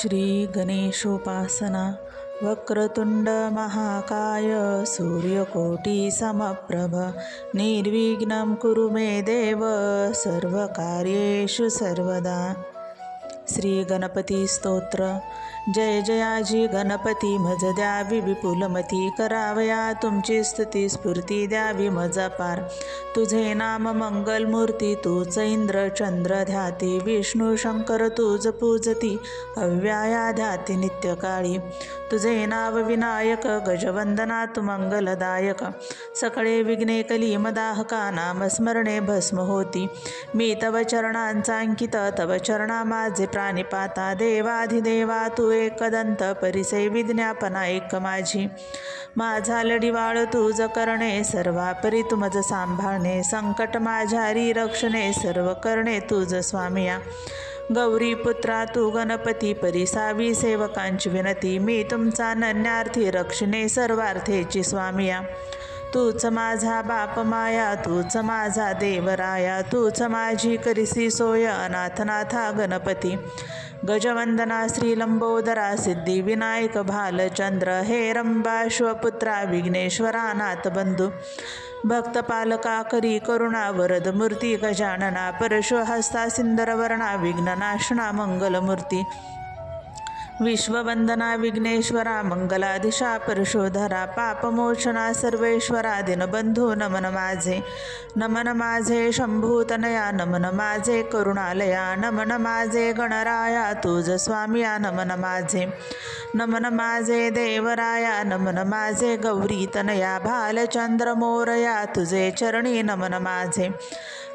श्रीगणेशोपासना वक्रतुण्डमहाकाय सूर्यकोटिसमप्रभ निर्विघ्नं कुरु मे देव सर्वकार्येषु सर्वदा। श्रीगणपतिस्तोत्र जय जयाजी गणपती मज द्यावी विपुलमती करावया तुमची स्तुती स्फूर्ती द्यावी मज पार. तुझे नाम मंगलमूर्ती तूच इंद्र चंद्र ध्याती विष्णू शंकर तुझ पूजती अव्याया ध्याती नित्यकाळी तुझे नाव विनायक गजवंदना तु मंगलदायक. सकळे विघ्ने कलीमदाहका नाम नामस्मरणे भस्म होती. मी तव चरणांचा अंकित तव चरणा माझे प्राणिपाता देवाधिदेवा तू एकदंत परिसे विज्ञापना एक माझी. माझा लढिवाळ तुझ करणे सर्वापरी तुमज सांभाळणे संकट माझारी रक्षणे सर्व करणे तुझ स्वामिया. गौरी पुत्रा तू गणपती परिसावी सेवकांची विनती मी तुमचा नन्यार्थी रक्षणे सर्वार्थेची स्वामिया. तूच माझा बाप माया तूच माझा देवराया तूच माझी करिसी सोय अनाथनाथा गणपती. गजवंदना श्री लंबोदरा सिद्धी विनायक भालचंद्र हे रंबा शिवपुत्रा विघ्नेश्वरा नाथ बंधू भक्त पालका करी करुणा वरद मूर्ती गजानना परशुहस्ता सिंदरवर्णा विघ्ननाशना मंगलमूर्ती विश्ववंदना विघ्नेश्वरा मंगलाधिशा परशोधरा पापमोचना सर्वेश्वरा दिनबंधू नमन माझे नमन माझे शंभूतनया नमन माझे करुणालया नमन माझे गणराया तुझ स्वामिया नमन माझे नमन माझे देवराया नमन माझे गौरीतनया भालचंद्रमोरया भालचंद्र मोरया तुझे चरणी नमन माझे.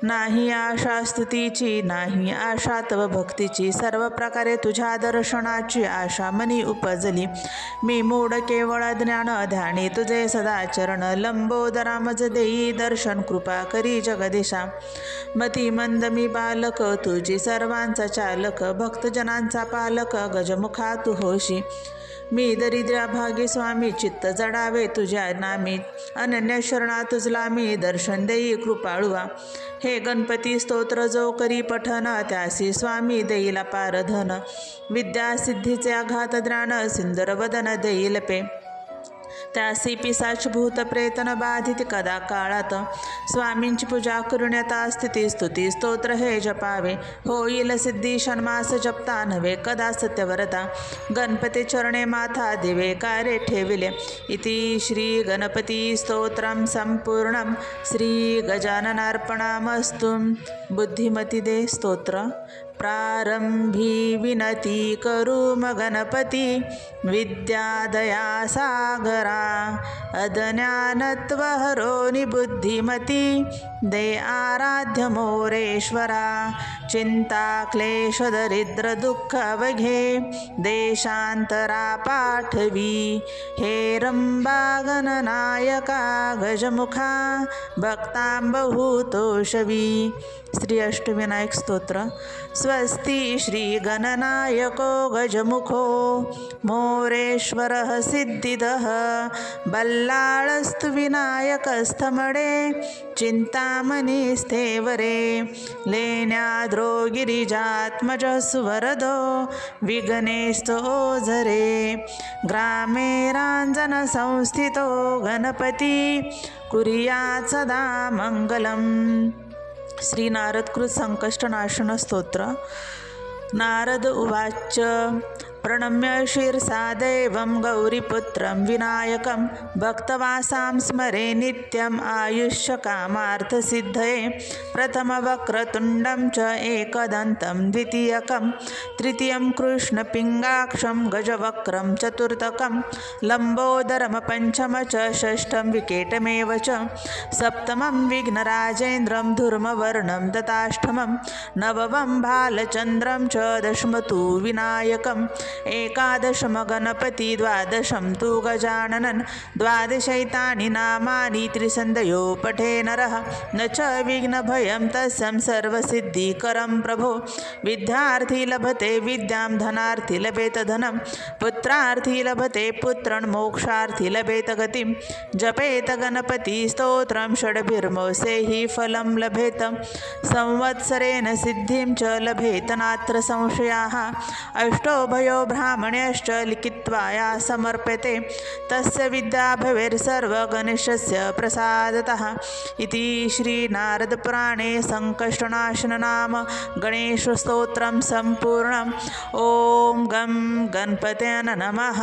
नाही आशा स्तुतीची नाही आशा तव भक्तीची सर्व प्रकारे तुझ्या दर्शनाची आशा मनी उपजली. मी मूड केवळ ज्ञान ध्यानी तुझे सदाचरण लंबोदरा मज देई दर्शन कृपा करी जगदिशा. मती मंद मी बालक तुझी सर्वांचा चालक भक्तजनांचा पालक गजमुखा तू होशी. मी दरिद्र्या भागी स्वामी चित्त जडावे तुझ्या नामी. अनन्य शरणा तुझला मी दर्शन देई कृपाळुवा. हे गणपती स्तोत्र जो करी पठन त्यासी स्वामी देईल पारधन. विद्या सिद्धीचे आघात द्राण सिंदर वदन देईल पे. त्यासी पिसाच भूत प्रेतन बाधित कदा काळात? स्वामींची पूजा करुण्याता स्थिती स्तुती स्तोत्र हे जपावे. होईल सिद्धी षण्मास जपता नव्हे कदा सत्यवरता? गणपती चरणे माथा दिवे कारे ठेविले? इति श्री गणपती स्तोत्रम संपूर्ण. श्री गजाननार्पणामस्तु. बुद्धिमती दे स्तोत्र. प्रारंभी विनती करू म गणपती विद्यादया सागरा अज्ञानत्वहरोनि बुद्धिमती दे आराध्य मोरेश्वरा चिन्ताक्लेशदरिद्रदुःखवघे देशान्तरा पाठवी हे रम्बा गजमुखा भक्ताम्बहूतोषवी श्री अष्टविनायकस्तोत्र स्वस्ति श्रीगणनायको गजमुखो मोरेश्वरः सिद्धिदः बल्लाळस्तु विनायकस्थमडे चिन्तामणिस्थेव्यादृ गिरिजात्मजः सुवरदो विघ्नेस्तो झरे ग्रामे राञ्जनसंस्थितो गणपती कुर्यात् सदा मङ्गलम् श्री नारदकृत संकष्टनाशन स्तोत्र नारद उवाच प्रणम्य शीर्षा गौरीपुत्रं विनायकं भक्तवासां स्मरे नित्यम् आयुष्यकामार्थसिद्धये प्रथमवक्रतुण्डं च एकदन्तं द्वितीयकं तृतीयं कृष्णपिङ्गाक्षं गजवक्रं चतुर्थकं लम्बोदरमपञ्चम च षष्ठं विकेटमेव च सप्तमं विघ्नराजेन्द्रं धूर्मवर्णं दताष्टमं नवमं भालचन्द्रं च दशमतु विनायकम् एकादशम गणपति द्वादशं तु गजाननन् द्वादशैतानि नामानि त्रिसन्धयो पठे नरः। न च विघ्नभयं तस्यं सर्वसिद्धिकरं प्रभो। विद्यार्थी लभते विद्यां धनार्थी लभेत धनं। पुत्रार्थी लभते पुत्रन् मोक्षार्थी लभेत गतिं। जपेत गणपती स्तोत्रं षड्भिर्मोसे हि फलं लभेत। संवत्सरेण सिद्धिं च लभेत नात्र संशयाः। अष्टोभयो ब्राह्मण्यश्च लिखित्वा या समर्प्यते। तस्य विद्या भवेर्सर्वगणेशस्य प्रसादतः। इति श्रीनारदपुराणे सङ्कष्टनाशननाम गणेशस्तोत्रं सम्पूर्णम्। ॐ गं गणपते नमः